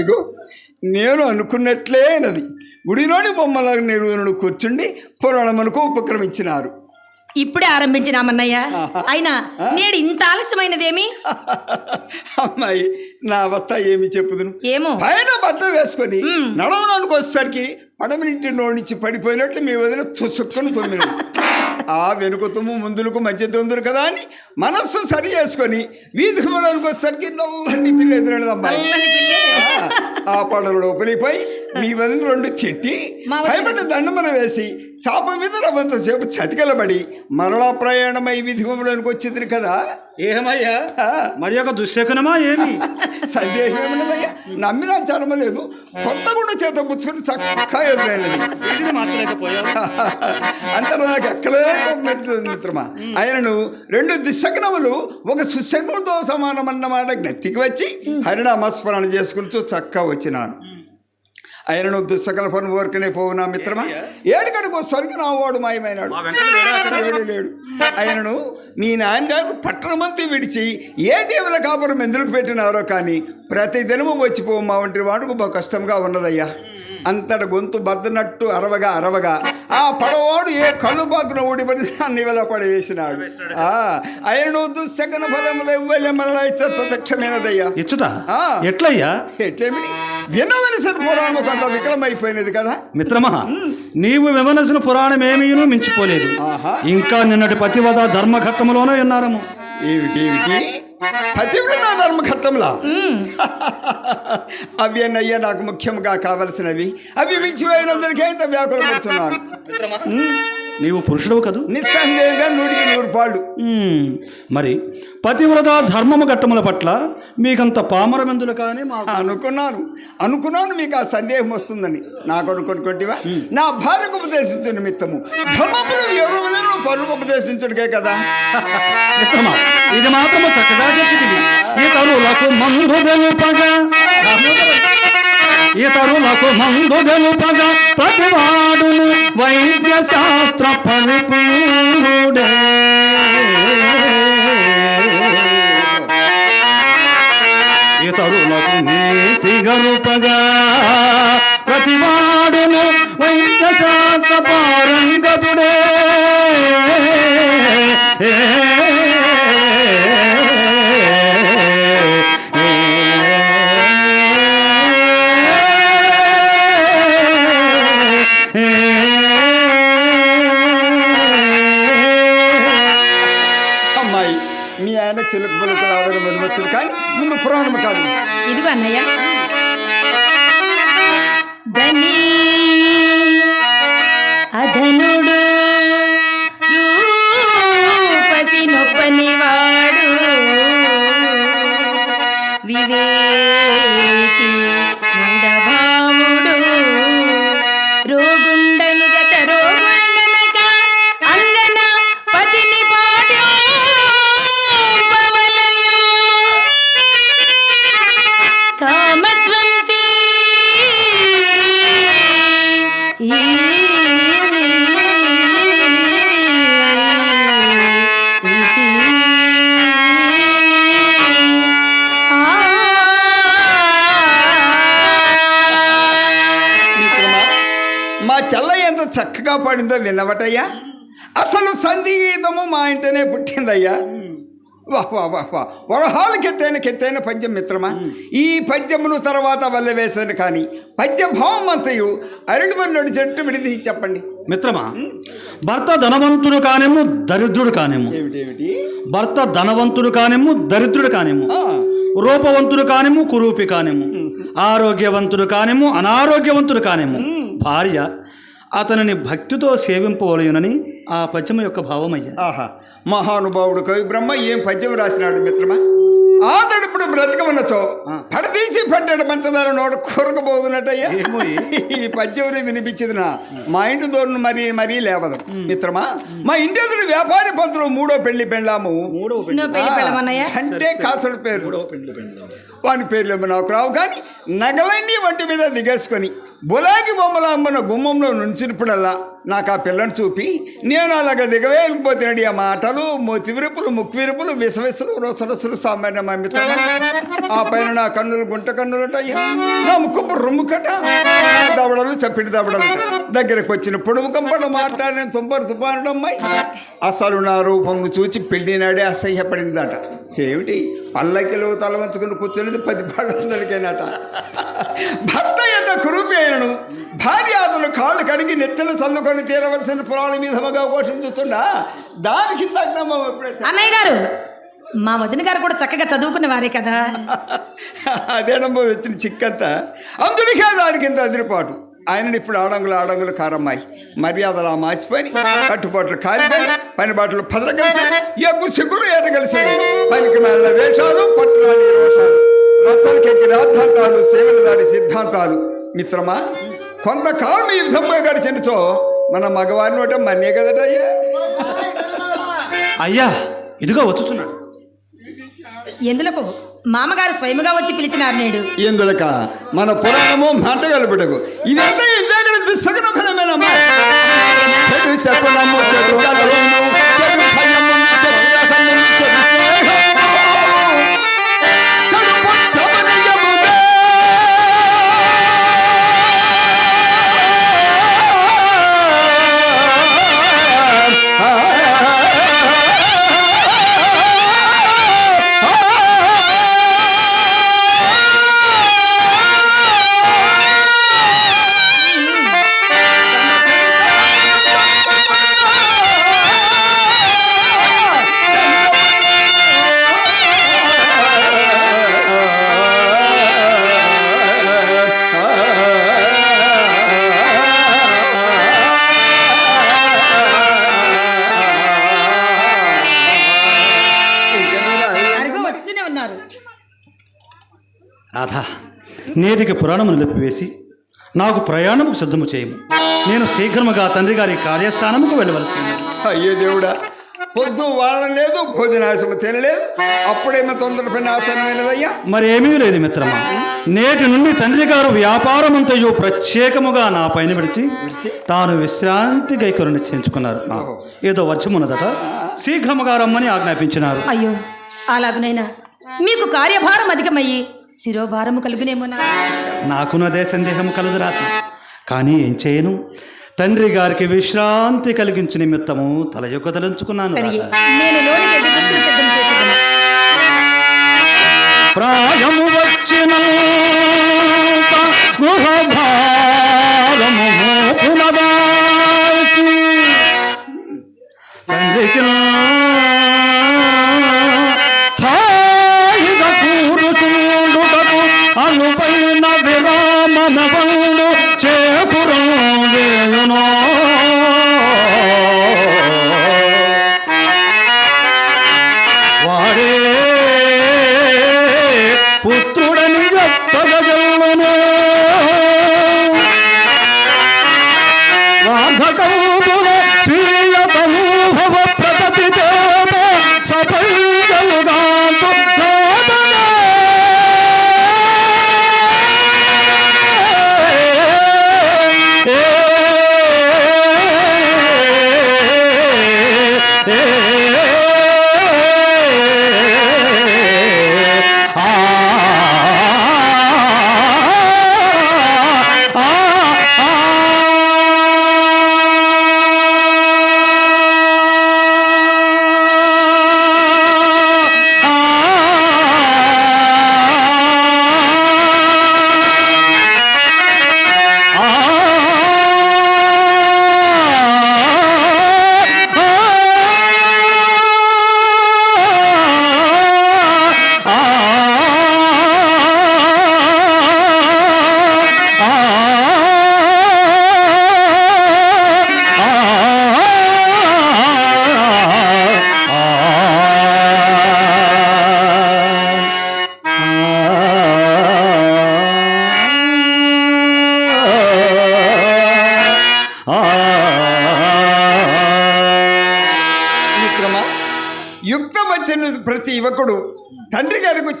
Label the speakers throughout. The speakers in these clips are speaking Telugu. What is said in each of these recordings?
Speaker 1: అదిగో నేను అనుకున్నట్లే నది గుడిలోని బొమ్మల నిర్వహణలు కూర్చుండి పురాణమునకు ఉపక్రమించినారు.
Speaker 2: ఇప్పుడే ఆరంభించినామన్నయ్య. అయినా నేడు ఇంత ఆలస్యమైనదేమి?
Speaker 1: అమ్మాయి నా అవస్థ ఏమి చెప్పుదును?
Speaker 2: ఏమో.
Speaker 1: పైన బద్ద వేసుకొని నడవడానికి వచ్చేసరికి పడమనింటి నుంచి పడిపోయినట్లు మీ వదిన తుసుక్కుని తొమ్మిది. ఆ వెనుక తుమ్ము ముందులకు మధ్య తొందరు కదా అని మనస్సు సరి చేసుకొని వీధికి మొదలకు వచ్చేసరికి పిల్ల
Speaker 2: నల్లని పిల్లే.
Speaker 1: ఆ పడవ లోపలిపోయి మీ వదిన రెండు తిట్టి
Speaker 2: మా వదిన-
Speaker 1: భయపడి దండమన వేసి చాప మీద రవంతసేపు చతికిలబడి మరలా ప్రయాణమై విధిగంలోనికి వచ్చింది కదా?
Speaker 3: ఏమయ్యా? మరి ఒక దుశ్శకునమా ఏమి?
Speaker 1: సందేహం ఏమన్నదయ్యా నమ్మినా చరమలేదు కొత్త గుండె చేత పుచ్చుకొని చక్కగా ఎదురైనది.
Speaker 3: వీటిని మార్చలేకపోయావు?
Speaker 1: అంత నాకు ఎక్కడే మిత్రమా? ఆయనను రెండు దిశకనములు ఒక సుశకులతో సమానమన్నమాట. జ్ఞప్తికి వచ్చి హరినామస్మరణ చేసుకుంటూ చక్కగా వచ్చినాను. ఆయనను దుస్సకల పని పోవు నా మిత్రమా? ఏడుకడుకు సరికి నా వాడు మాయమైనాడు.
Speaker 3: లేడా
Speaker 1: ఆయనను మీ నాన్నగారు పట్టణమంతా విడిచి ఏ దేవుల కాపురం ఎందుకు పెట్టినారో కానీ ప్రతి దినము వచ్చిపో మా వంటి వాడుకు బాగా కష్టంగా ఉన్నదయ్యా. అంతట గొంతు బద్దనట్టు అరవగా అరవగా ఆ పడవాడు ఏ కళ్ళు బాకున ఊడిపడి అన్ని వేళ పడవేసినాడు ఆ ఆయనను దుస్సకన ఫలముల ఇవ్వలే మరలా ఇచ్చ ప్రత్యక్షమైనదయ్యా.
Speaker 3: ఇచ్చుట. ఎట్లయ్యా?
Speaker 1: ఎట్లేమిటి? వినవలసిన పురాణము కొంత వికలమైపోయినది కదా.
Speaker 3: మిత్రమా నీవు విమనసిన పురాణం ఏమీను మించిపోలేదు.
Speaker 1: ఆహా.
Speaker 3: ఇంకా నిన్నటి పతివద ధర్మఘట్టములోనే ఉన్నారము
Speaker 1: ఏమిటి ఏమిటి? పతివ్రత ధర్మఘట్టంలా అవి అన్నయ్య నాకు ముఖ్యంగా కావలసినవి. అవి మించిపోయినందుకే ఇంత వ్యాకులం పడుతున్నాను
Speaker 3: నీవు పురుషుడవు కదూ?
Speaker 1: నిస్సందేహంగా నూటికి నూరు పాళ్ళు.
Speaker 3: మరి పతివ్రత ధర్మము ఘట్టముల పట్ల మీకంత పామరమెందులు కానీ
Speaker 1: అనుకున్నాను. అనుకున్నాను మీకు ఆ సందేహం వస్తుందని. నాకు అనుకొనుకుంటివా నా భార్యకు ఉపదేశించు నిమిత్తము. ధర్మములు ఎవరు పరులకు ఉపదేశించుడికే కదా?
Speaker 3: మిత్రమా ఇది మాత్రము చక్కగా చెప్పింది ఇతరులకు మందు ఇతరులకు మందు తెలుపగా ప్రతివాడును వైద్య శాస్త్ర పరిపూడే ఇతరులకు నీతి గలుపగా ప్రతివాడును వైద్య శాస్త్ర పారంగతుడే.
Speaker 1: ఏ ముందు కాదు.
Speaker 2: ఇదిగో అన్నయ్య.
Speaker 1: మా చెల్లయ్య ఎంత చక్కగా పాడిందో విన్నవటయ్యా. అసలు సంగీతము మా ఇంటనే పుట్టిందయ్యా. వాహ్ వాహ్ వాహ్ వాహ్ వరహాలకెత్తైన కెత్తైన పద్యం మిత్రమా? ఈ పద్యమును తర్వాత వల్ల వేశాను కానీ పద్య భావం అంతయు మన్నడు చెట్టు విడిది చెప్పండి.
Speaker 3: మిత్రమా భర్త ధనవంతుడు కానేమో దరిద్రుడు కానేమో
Speaker 1: ఏమిటేమిటి
Speaker 3: భర్త ధనవంతుడు కానేమో దరిద్రుడు కానేమో రూపవంతుడు కానేమో కురూపి కానేమో ఆరోగ్యవంతుడు కానేమో అనారోగ్యవంతుడు కానేమో భార్య అతనిని భక్తితో సేవింపవలయునని ఆ పద్యం యొక్క భావమయ్యా
Speaker 1: ఆహా మహానుభావుడు కవి బ్రహ్మ ఏం పద్యం రాసినాడు మిత్రమా? ఆతడిప్పుడు బ్రతకమన్నచో పడదీసి పట్టాడు మంచదార నోడు కూరకపోతున్నట్టయ్యా
Speaker 3: ఈ?
Speaker 1: ఈ పద్యం వినిపించింది నా మా ఇంటి దూరం మరీ మరీ లేవదు. మిత్రమా మా ఇంటి ఎదురు వ్యాపారి పంతులు మూడో పెళ్ళి పెళ్ళాము. అంటే కాసడు పేరు. వాని పేర్లు నాకు రావు కానీ నగలన్నీ వంటి మీద దిగేసుకొని బులాకి బొమ్మల అమ్మన గుమ్మంలో నుంచినప్పుడల్లా నాకు ఆ పిల్లని చూపి నేను అలాగ దిగవేయకపోతున్నాడు ఆ మాటలు మొతివిరుపులు ముక్విరుపులు విసవిసలు రొసరసులు సామాన్య మా ఆ పైన నా కన్నులు గుంట కన్నులు ఉంటాయి. నా ముక్కు రొమ్ముకట దవడలు చప్పిడి దవడలు దగ్గరకు వచ్చిన పొడుము కంపడ మాట్లాడిన తుంపరు తుపానుడు అమ్మాయి. అసలు నా రూపంను చూచి పెళ్ళి నాడే అసహ్యపడిందట. ఏమిటి? పల్లకిలో తల వంచుకుని కూర్చున్నది పది పళ్ళందరికైనట భర్త ఎంత కురూపి అయినను. భార్య అతను కాళ్ళు కడిగి నెత్తిన చల్లుకొని తీరవలసిన పురాణ మీదముగా ఘోషించుతుండా దాని కింద అగ్నమం ఎప్పుడైతే
Speaker 2: అన్నయ్య గారు మా వదిన గారు కూడా చక్కగా చదువుకున్న వారే కదా.
Speaker 1: అదేనమ్మో వచ్చిన చిక్కంతా. అందుకే దానికి ఇంత అదిరిపాటు. ఆయనని ఇప్పుడు ఆడంగులు ఆడంగులు కారమ్మాయి. మర్యాదలు మాసిపోయి కట్టుబాట్లు కాలిపోయి పని బాటలు పదర కలిసి ఎగ్గు సిగ్గులు ఏట కలిసి పనికి మెల్ల వేషాలు పట్టురాని రోషాలు. రచ్చలకెక్కి రాద్ధాంతాలు సేవల దాడి సిద్ధాంతాలు. మిత్రమా? కొంతకాలం ఈ విధంగా గడిచినచో మన మగవారిని ఒకటే మన్నే కదటయ్యా
Speaker 3: అయ్యా. ఇదిగో వచ్చుచున్నాడు.
Speaker 2: ఎందులకు? మామగారు స్వయముగా వచ్చి పిలిచినారు నేడు.
Speaker 1: ఎందులక? మన పురాణము మంట కలుపుటకు. ఇదంతా ఇందాక దుస్సగన ఫలమేనమ్మా చెడు శకునము చెడు కలము
Speaker 3: నేటికి పురాణమును నిలిపివేసి నాకు ప్రయాణముకు సిద్ధము చేయము. నేను శీఘ్రముగా తండ్రి గారి కార్యస్థానముకు వెళ్ళవలసి ఉన్నది.
Speaker 1: అయ్యే దేవుడా పొద్దు వాడడం లేదు భోజనాశము తినలేదు అప్పుడేమో తొందర పని ఆసనమైనదయ్యా
Speaker 3: మరేమీ లేదు మిత్రమా. నేటి నుండి తండ్రి గారు వ్యాపారమంతయు ప్రత్యేకముగా నా పైన విడిచి తాను విశ్రాంతి గైకొరు నిశ్చయించుకున్నారు ఏదో వచ్చమున్నదట శీఘ్రముగా రమ్మని ఆజ్ఞాపించినారు.
Speaker 2: అయ్యో అలాగునైనా మీకు కార్యభారం అధికమయ్యి శిరోభారము కలుగునేమోనా
Speaker 3: నాకున్నదే సందేహము కలదు రాధ కానీ ఏం చేయను? తండ్రి గారికి విశ్రాంతి కలిగించు నిమిత్తము తల యొక్క తలంచుకున్నాను ప్రాయము వచ్చిన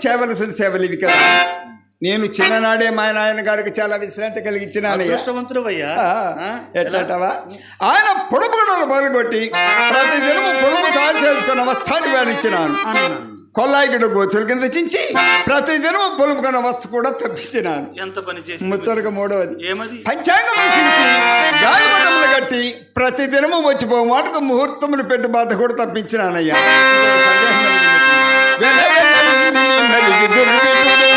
Speaker 1: చేయవలసిన సేవలు ఇవి కదా. నేను చిన్ననాడే మా నాయన గారికి చాలా విశ్రాంతి ఆ, ఎట్లాంటవా ఆయన పొడుపు గడవలు మొదలుకొట్టి ప్రతి దినము పొడుపు తాను చేసుకున్న వస్తాన్ని వేడిచ్చినాను కొల్లాయిగడ గోచుల కింద చించి ప్రతి దినము పొలుపుకున్న వస్తు కూడా తప్పించినాను.
Speaker 3: ఎంత పని చేసి
Speaker 1: ముచ్చటగా మూడవది.
Speaker 3: ఏమది?
Speaker 1: పంచాంగం చించి గాలిపటములు కట్టి ప్రతి దినము వచ్చిపో మాటకు ముహూర్తములు పెట్టి బాధ కూడా తప్పించినానయ్యా. never you didn't remember.